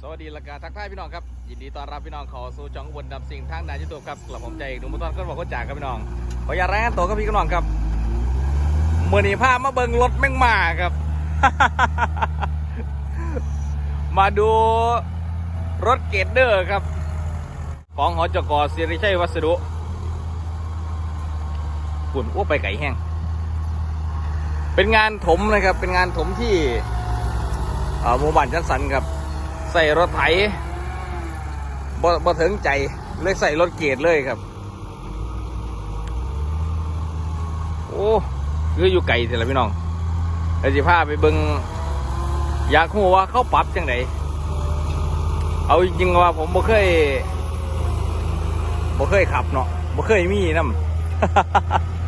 สวัสดีละกาทักทายพี่น้องครับยินดีต้อนรับพี่น้องเขอสู่จองอุบนดับสิ่งทางดานยูทูบครับกลับผมใจเอกหนุ่มมุตอนก็บอกก็จากครับพี่น้องขออย่าตรายงานตัวกับพี่น้องครับเมื่อนี้พามาเบิงรถแม่งมาครับ มาดูรถเกตเดอร์ครับ ของหอจกสิริชัยวัสดุปุ่นอ้วไปไก่แห้งเป็นงานถมนะครับเป็นงานถมที่อ่อหมู่บ้านจัดสรรครับ ใส่รถไถบ่บ่ถึงใจเลยใส่รถเกียร์เลยครับ โอ้คืออยู่ไกลสิละพี่น้องเดี๋ยวจะพาไปเบิงอยากรู้ว่าเขาปรับจังไดเอาจริงว่าผมบ่เคยบ่เคยขับเนาะบ่เคยมีน้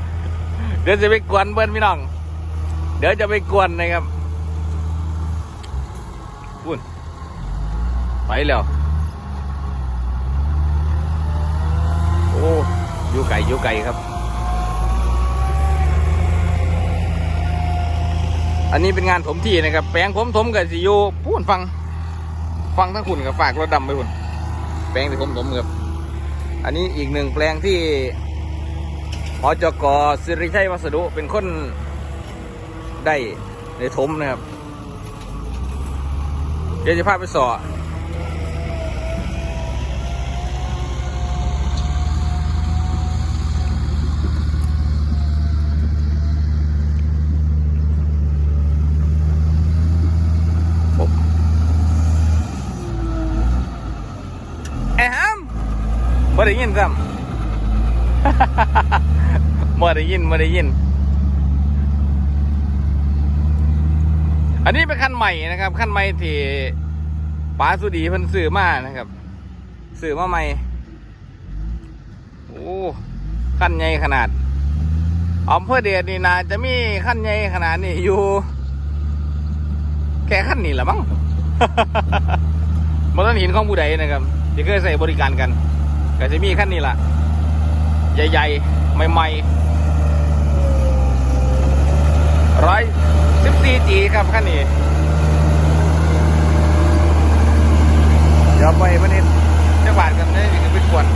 ำเดี๋ยวจะไปกวนเบิ้นพี่น้อง เดี๋ยวจะไปกวนนะครับพุ่น ไปแล้ว โอ้ยู่ไก่ยู่ไก่ครับ อันนี้เป็นงานถมที่นะครับ แปลงผมถมกับสิอยู่พูนฟัง ฟังทั้งคุณกับฝากรถดำไปคุณแปลงที่ผมถมครับ อันนี้อีกหนึ่งแปลงที่หอจกสิริชัยวัสดุเป็นคนได้ในถมนะครับ เดี๋ยวจะพาไปสอโอ้ไอ้ฮัมบ่ ได้ยินซ้ำบ่ได้ยินบ่ได้ยิน อันนี้เป็นคันใหม่นะครับ คันใหม่ที่ป้าสุดีเพิ่นซื้อมานะครับซื้อมาใหม่ โอ้คันใหญ่ขนาดอำเภอเดชนี่นาจะมีคันใหญ่ขนาดนี้อยู่ แค่คันนี้แหละมั้งบนต้นหินของผู้ใดนะครับที่เคยใส่บริการกัน ก็จะมีคันนี้ล่ะ ใหญ่ๆ ใหม่ๆร้อยสิบสี่จีครับคันนี้ เดี๋ยวไปวันนี้จะบาดกันได้ยังเป็นกวน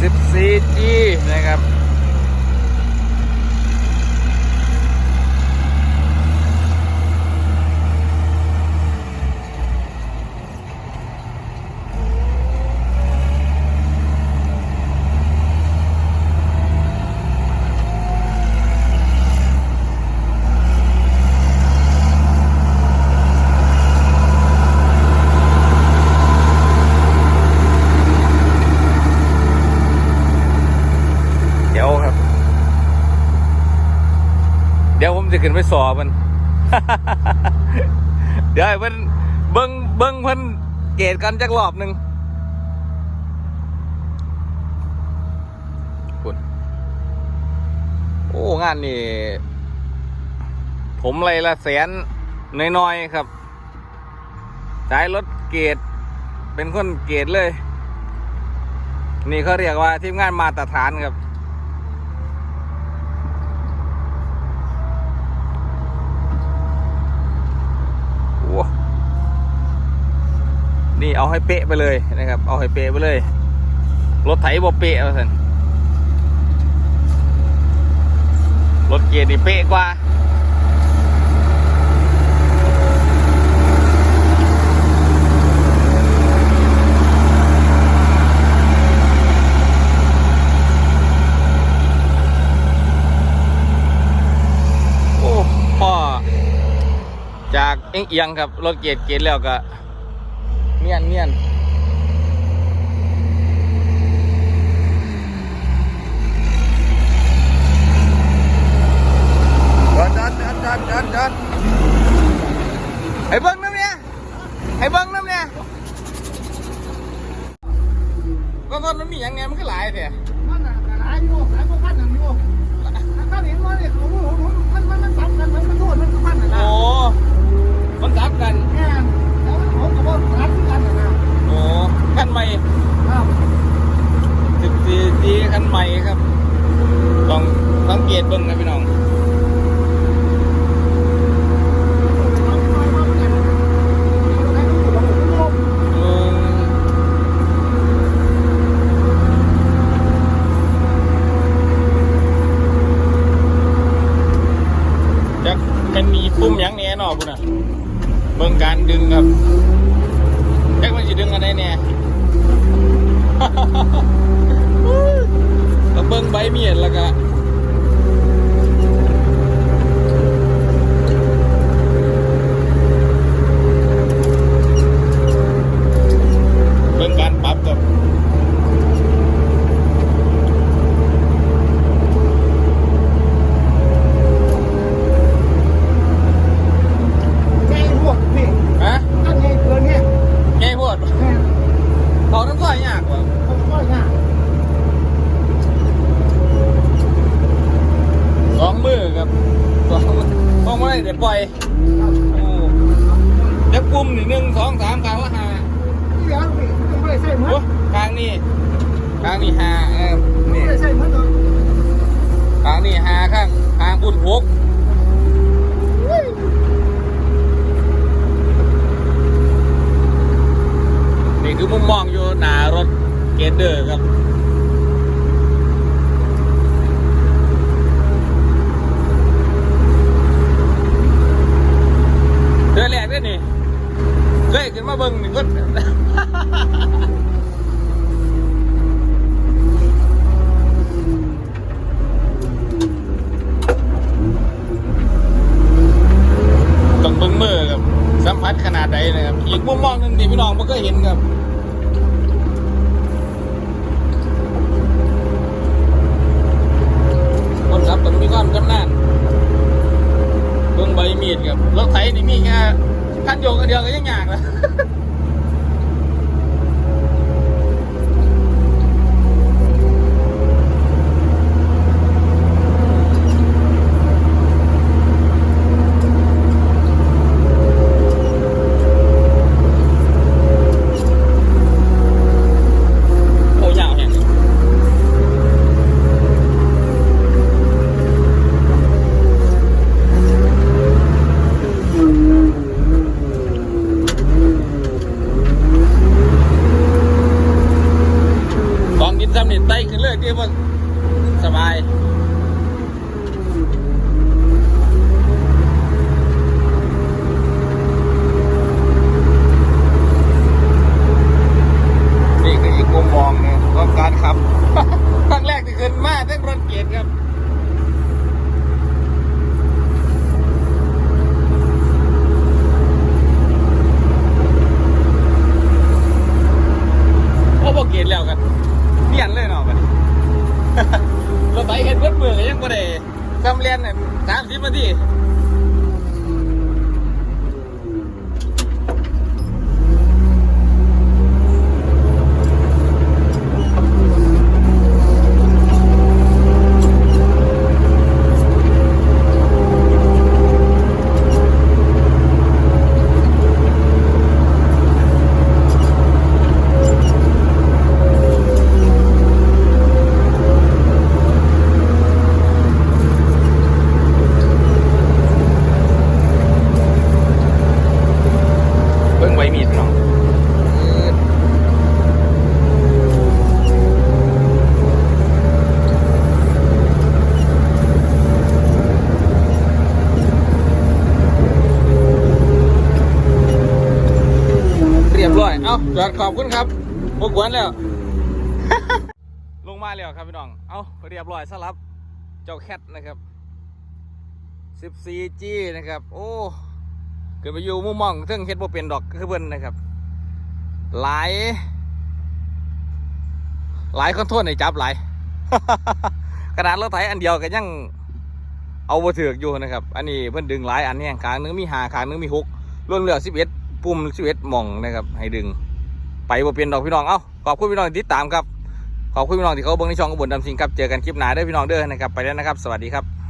สิบสี่จีนะครับ เดี๋ยวครับ เดี๋ยวผม จะขึ้นไปสอบมัน เดี๋ยวให้เพิ่นเบิ้งเบิ้งเพิ่นเกตกันจักรอบหนึ่งคุณโอ้งานนี่ ผมไรละแสนน้อยๆครับสายรถเกตเป็นคนเกตเลย นี่เขาเรียกว่าทีมงานมาตรฐานครับ โอ้ นี่เอาให้เป๊ะไปเลยนะครับ เอาให้เป๊ะไปเลย รถไถบ่เป๊ะเอาสันรถเกียร์นี่เป๊ะกว่าโอ้พ่อจากเอียงๆครับ รถเกียร์เกียร์แล้วก็ นียนเนียนจอดจอดจอดจอดจอดจอดให้เบิ้งน้ำเนี่ยให้เบิ้งน้ำเนี่ยก็ต้นมันมีอย่างเนี้ยมันก็หลายแต่มันน่ะหลายอยู่หลายกว่าพันหนึ่งอยู่ถ้าเห็นว่าเนี่ยเขามันมันมันซ้ำกันมันมันโดนมันก็พันน่ะนะโอ้มันซับกันแค่แล้วผมกับว่ารัดกันน่ะนะโอ้ คันใหม่สิบสี่ซีคันใหม่ครับลองสังเกตเบิ้งนะพี่น้องมันมีปุ่มยังแน่นอนพุ่นอะ เบิ่งการดึงครับแจ็คมันจะดึงกันได้แน่ย ยก็เบิ้งใบเมียนแล้วก็เบิ่งการปรับกับ ไงพวกพี่ ฮะ ท่านไงเกินเนี่ย ไงพวด แม่ บอกน้ำซอยยากกว่า ผมก็ยาก สองมือครับสองมือ ต้องไม่ได้เดี๋ยวปล่อยโอ้เดี๋ยวกลุ่มนี่หนึ่งสองสามกลางละห้าที่แล้วพี่ต้องไม่ได้ใส่เหมือนโอ้กลางนี่กลางนี่ห้าเออไม่นี่ได้ใส่เหมือนกันกลางนี่ห้าข้างข้างบุญหกนี่คือมุมมองอยู่หน้ารถเกตเดอร์ครับ เดือนแรกเนี่ยนี่ เคยขึ้นมาเบิ่งนี่ก็ต้องเบิ่งมือครับสัมผัสขนาดใดนะครับ อีกมุมมองหนึ่งที่พี่น้องมันก็เห็นครับคนขับต้องมีความชำนาญเบิ่งใบมีดครับรถไถนี่มีแค่ คันโยกอันเดียวก็ยังอยากเลย เรียอาจอดขอบคุณครับบกวนแล้ว ลงมาแล้วครับพี่น้อง เอาเรียบร้อยสลับ เจ้าแคทนะครับ 14G นะครับ โอ้เกิดไปอยู่มุมมองเทิงเฮ็ดบ่เป็นดอกคือเพิ่นนะครับ หลาย หลายคนโทษในจับหลาย ขนาดรถไถอันเดียวก็ยังเอาบ่ถือกอยู่นะครับ อันนี้เพิ่นดึงหลายอันแห้งขางหนึงมีหาขางหนึงมีหกรวมเหลือ11 ปุ่ม11หม่องนะครับ ให้ดึง ไปบ่เป็นดอกพี่น้อง เอ้า ขอบคุณพี่น้องที่ติดตามครับ ขอบคุณพี่น้องที่เขาเบิ่งในช่องกบฏดำสิงครับ เจอกันคลิปหน้าเด้อพี่น้องเด้อนะครับ ไปแล้วนะครับ สวัสดีครับ